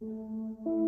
В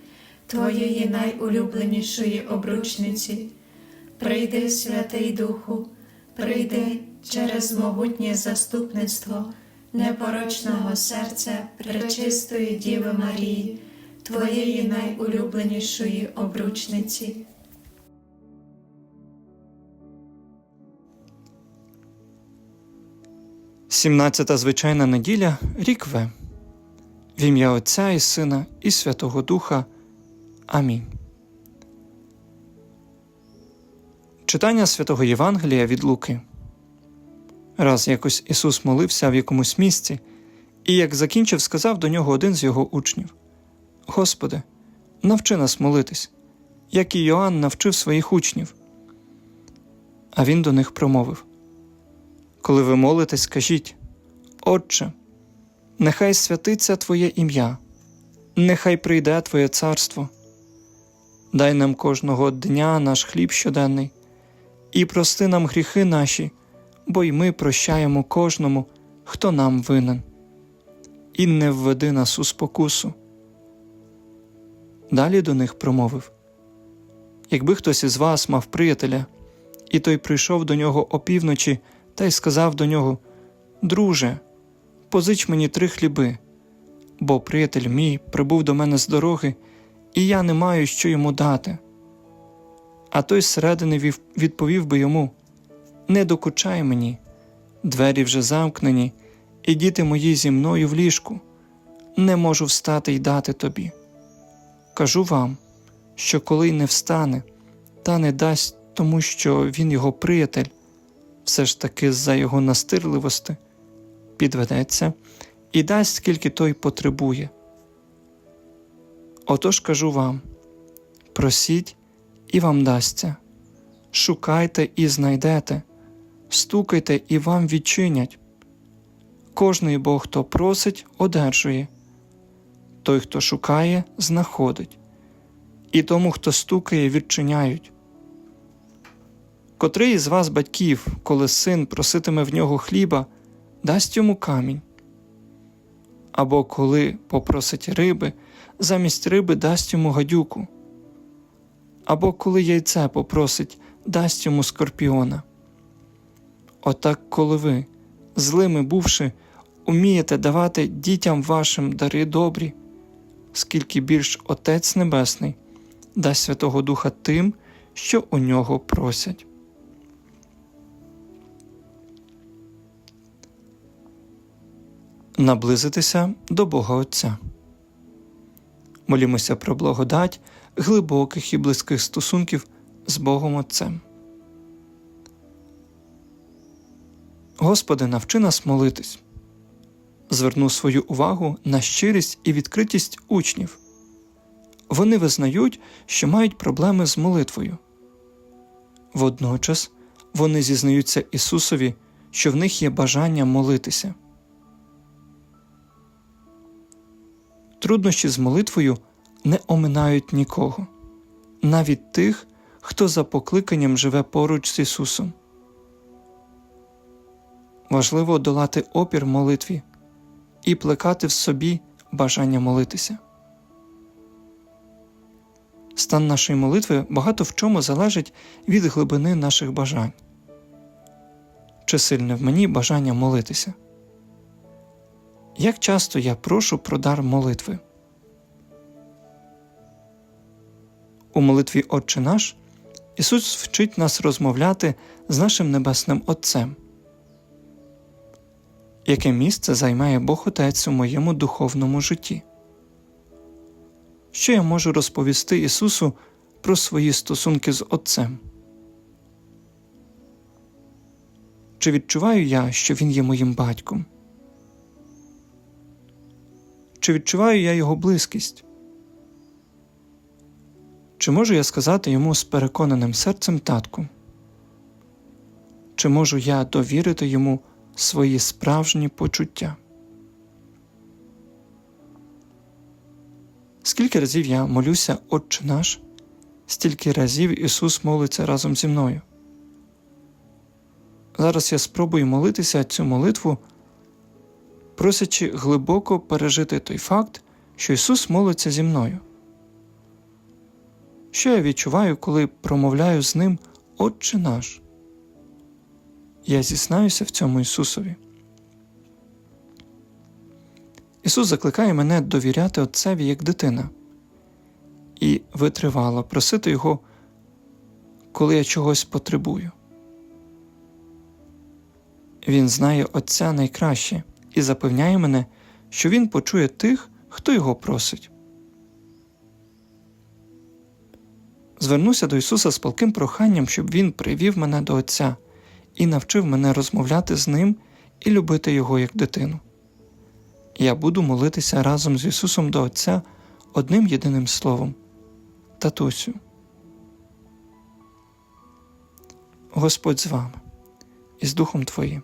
Твоєї найулюбленішої обручниці. Прийди, Святий Духу, прийди через могутнє заступництво непорочного серця Пречистої Діви Марії, Твоєї найулюбленішої обручниці. Сімнадцята звичайна неділя, рік В. В ім'я Отця і Сина і Святого Духа. Амінь. Читання святого Євангелія від Луки. Раз якось Ісус молився в якомусь місці, і як закінчив, сказав до нього один з його учнів: Господи, навчи нас молитись, як і Йоанн навчив своїх учнів. А він до них промовив: Коли ви молитесь, скажіть, Отче, нехай святиться Твоє ім'я, нехай прийде Твоє царство. Дай нам кожного дня наш хліб щоденний, і прости нам гріхи наші, бо й ми прощаємо кожному, хто нам винен, і не введи нас у спокусу. Далі до них промовив. Якби хтось із вас мав приятеля, і той прийшов до нього опівночі та й сказав до нього Друже, позич мені три хліби, бо приятель мій прибув до мене з дороги і я не маю що йому дати. А той зсередини відповів би йому Не докучай мені, двері вже замкнені, і діти мої зі мною в ліжку, не можу встати й дати тобі. Кажу вам, що коли не встане, та не дасть тому, що він його приятель, все ж таки за його настирливости, підведеться і дасть, скільки той потребує. Отож кажу вам просіть, і вам дасться, шукайте і знайдете, стукайте і вам відчинять. Кожний бо хто просить, одержує, той, хто шукає, знаходить, і тому, хто стукає, відчиняють. Котрий із вас, батьків, коли син проситиме в нього хліба, дасть йому камінь, або коли попросить риби, замість риби дасть йому гадюку, або коли яйце попросить, дасть йому скорпіона. Отак, коли ви, злими бувши, умієте давати дітям вашим дари добрі, скільки більш Отець Небесний дасть Святого Духа тим, що у нього просять. Наблизитися до Бога Отця. Молімося про благодать глибоких і близьких стосунків з Богом Отцем. Господи, навчи нас молитись. Зверну свою увагу на щирість і відкритість учнів. Вони визнають, що мають проблеми з молитвою. Водночас вони зізнаються Ісусові, що в них є бажання молитися. Труднощі з молитвою не оминають нікого, навіть тих, хто за покликанням живе поруч з Ісусом. Важливо долати опір молитві, і плекати в собі бажання молитися. Стан нашої молитви багато в чому залежить від глибини наших бажань. Чи сильне в мені бажання молитися? Як часто я прошу про дар молитви? У молитві Отче наш Ісус вчить нас розмовляти з нашим Небесним Отцем. Яке місце займає Бог Отець у моєму духовному житті? Що я можу розповісти Ісусу про свої стосунки з Отцем? Чи відчуваю я, що Він є моїм батьком? Чи відчуваю я Його близькість? Чи можу я сказати йому з переконаним серцем татку? Чи можу я довірити йому свої справжні почуття? Скільки разів я молюся, Отче наш, стільки разів Ісус молиться разом зі мною. Зараз я спробую молитися цю молитву, просячи глибоко пережити той факт, що Ісус молиться зі мною. Що я відчуваю, коли промовляю з ним Отче наш? Я зізнаюся в цьому Ісусові. Ісус закликає мене довіряти Отцеві як дитина і витривало просити Його, коли я чогось потребую. Він знає Отця найкраще і запевняє мене, що Він почує тих, хто його просить. Звернуся до Ісуса з палким проханням, щоб Він привів мене до Отця і навчив мене розмовляти з Ним і любити Його як дитину. Я буду молитися разом з Ісусом до Отця одним єдиним словом Татусю. Господь з вами і з Духом Твоїм.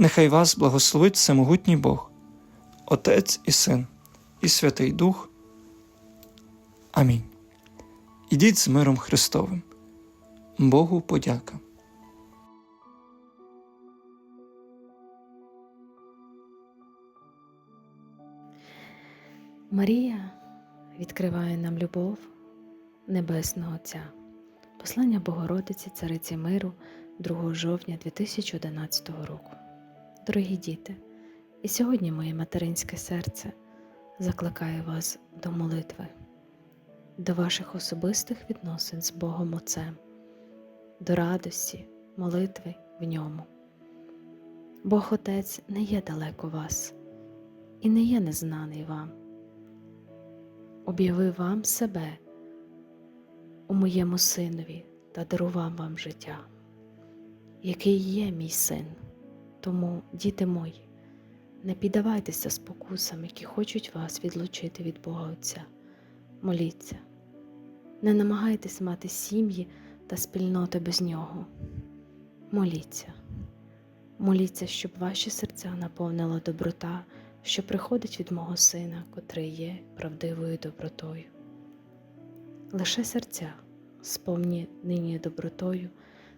Нехай вас благословить всемогутній Бог, Отець і Син, і Святий Дух. Амінь. Ідіть з миром Христовим. Богу подяка. Марія відкриває нам любов Небесного Отця. Послання Богородиці Цариці Миру 2 жовтня 2011 року. Дорогі діти, і сьогодні моє материнське серце закликає вас до молитви, до ваших особистих відносин з Богом Отцем, до радості, молитви в ньому. Бог Отець не є далеко вас і не є незнаний вам об'явив вам себе у моєму синові та дарував вам життя, який є мій син. Тому, діти мої, не піддавайтеся спокусам, які хочуть вас відлучити від Бога Отця. Моліться, не намагайтесь мати сім'ї та спільноти без нього. Моліться, моліться, щоб ваші серця наповнила доброта що приходить від мого сина, котрий є правдивою добротою. Лише серця, сповні нині добротою,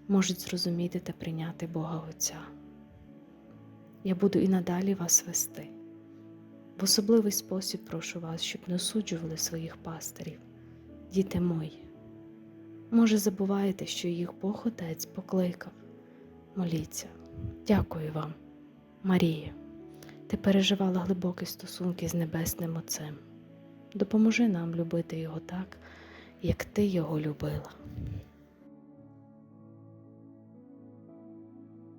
можуть зрозуміти та прийняти Бога Отця. Я буду і надалі вас вести. В особливий спосіб прошу вас, щоб не осуджували своїх пастирів, діти мої. Може, забуваєте, що їх Бог Отець покликав. Моліться, дякую вам, Марія. Ти переживала глибокі стосунки з Небесним Отцем. Допоможи нам любити Його так, як ти його любила.